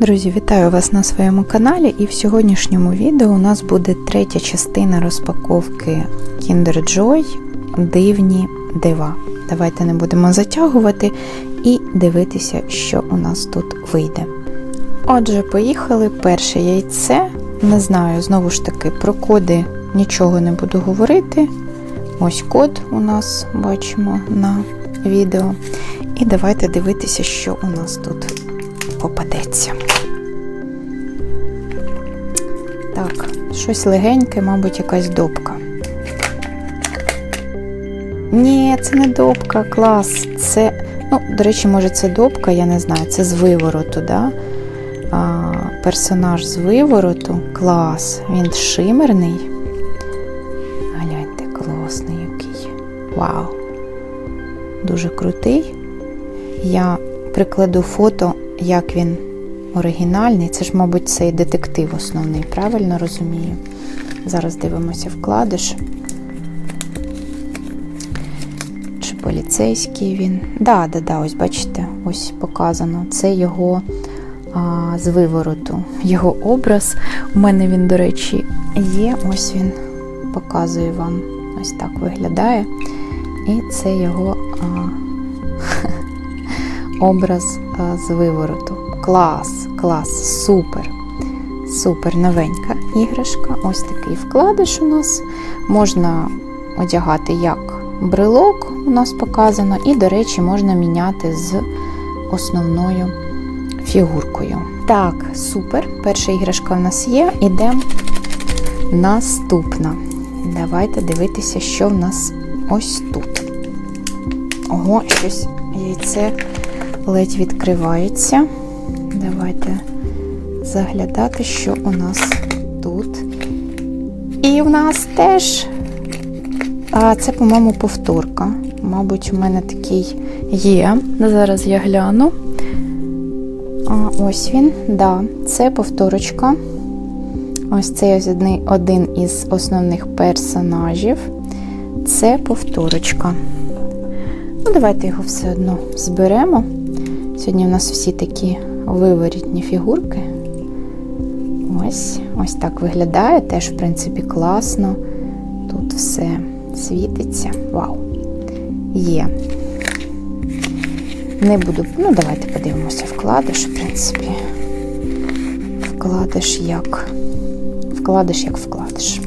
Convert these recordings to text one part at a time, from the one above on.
Друзі, вітаю вас на своєму каналі, і в сьогоднішньому відео у нас буде третя частина розпаковки Kinder Joy Дивні дива. Давайте не будемо затягувати і дивитися, що у нас тут вийде. Отже, поїхали перше яйце. Не знаю, знову ж таки, про коди нічого не буду говорити. Ось код у нас бачимо на відео. І давайте дивитися, що у нас тут попадеться. Так, щось легеньке, мабуть, якась допка. Ні, це не допка, клас. Це, ну, до речі, може, це допка, я не знаю, це з вивороту, да? А, персонаж з вивороту. Клас. Він шимерний. Гляньте, класний який. Вау. Дуже крутий. Я прикладу фото, як він оригінальний. Це ж, мабуть, цей детектив основний, правильно розумію? Зараз дивимося вкладиш. Чи поліцейський він? Да, да, да, ось бачите, ось показано. Це його а, з вивороту, його образ. У мене він, до речі, є. Ось він показую вам. Ось так виглядає. І це його а, образ а, з вивороту. Клас, клас, супер. Супер новенька іграшка. Ось такий вкладиш у нас. Можна одягати як брелок, у нас показано, і, до речі, можна міняти з основною фігуркою. Так, супер. Перша іграшка у нас є. Ідемо наступна. Давайте дивитися, що в нас ось тут. Ого, щось яйце ледь відкривається. Давайте заглядати, що у нас тут. І в нас теж, а це, по-моєму, повторка. Мабуть, у мене такий є. Зараз я гляну. А, Ось він, да, це повторочка. Ось це один із основних персонажів. Це повторочка. Ну, давайте його все одно зберемо. Сьогодні у нас всі такі виворітні фігурки. Ось, ось так виглядає. Теж, в принципі, класно. Тут все світиться. Вау! Є. Не буду, ну, давайте подивимося вкладиш, в принципі. Вкладиш як. Вкладиш як вкладиш.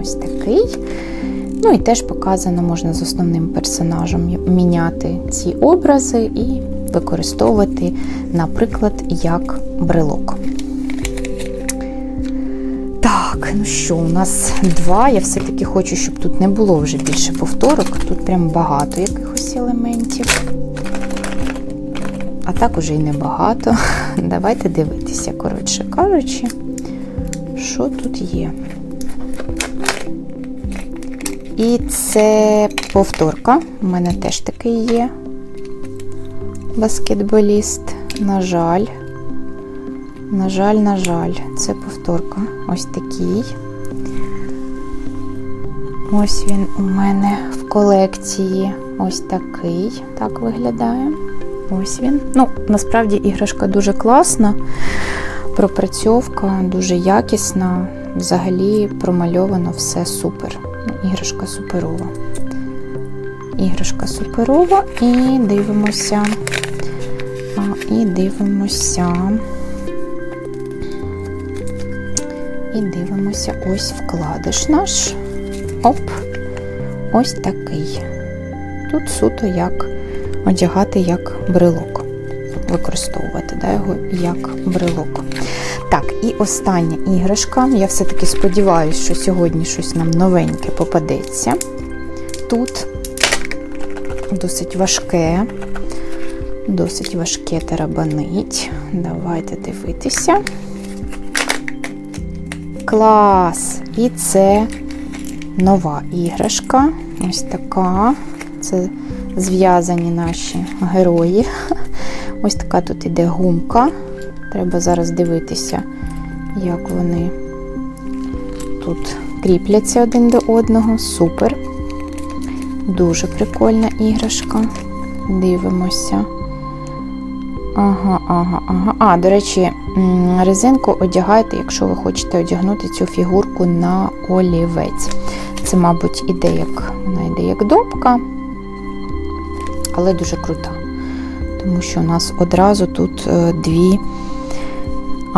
Ось такий. Ну і теж показано, можна з основним персонажем міняти ці образи і використовувати, наприклад, як брелок. Так, ну що, у нас два. Я все-таки хочу, щоб тут не було вже більше повторок. Тут прям багато якихось елементів. А так уже і небагато. Давайте дивитися, коротше кажучи, що тут є. І це повторка. У мене теж такий є баскетболіст. На жаль. На жаль, на жаль, це повторка. Ось такий. Ось він у мене в колекції ось такий. Так виглядає. Ось він. Ну, насправді іграшка дуже класна, пропрацьовка, дуже якісна. Взагалі промальовано все супер. Іграшка суперова. Іграшка суперова. І дивимося. І дивимося. І дивимося ось вкладиш наш. Оп, ось такий. Тут суто як одягати як брелок. Використовувати да, його як брелок. Так, і остання іграшка. Я все-таки сподіваюся, що сьогодні щось нам новеньке попадеться. Тут досить важке, досить важке тарабанить. Давайте дивитися. Клас! І це нова іграшка. Ось така. Це зв'язані наші герої. Ось така тут іде гумка. Треба зараз дивитися, як вони тут кріпляться один до одного. Супер. Дуже прикольна іграшка. Дивимося. Ага, ага, ага. А, до речі, резинку одягайте, якщо ви хочете одягнути цю фігурку на олівець. Це, мабуть, іде як, вона йде як допка, але дуже крута. Тому що у нас одразу тут е, дві,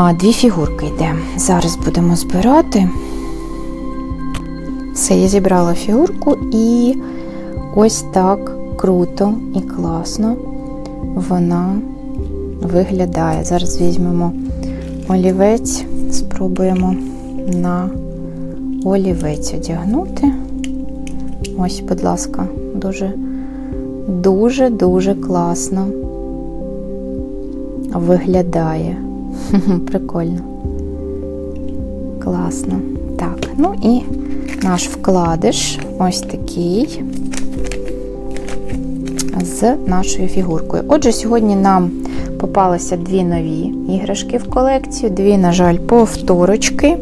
а, дві фігурки йде. Зараз будемо збирати. Все, я зібрала фігурку і ось так круто і класно вона виглядає. Зараз візьмемо олівець, спробуємо на олівець одягнути. Ось, будь ласка, дуже, дуже, дуже класно виглядає. Прикольно. Класно. Так, ну і наш вкладиш ось такий з нашою фігуркою. Отже, сьогодні нам попалися дві нові іграшки в колекцію, дві, на жаль, повторочки.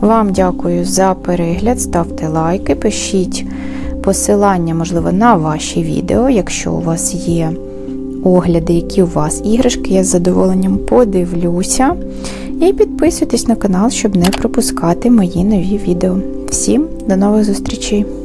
Вам дякую за перегляд, ставте лайки, пишіть посилання, можливо, на ваші відео, якщо у вас є огляди, які у вас іграшки, я з задоволенням подивлюся. І підписуйтесь на канал, щоб не пропускати мої нові відео. Всім до нових зустрічей!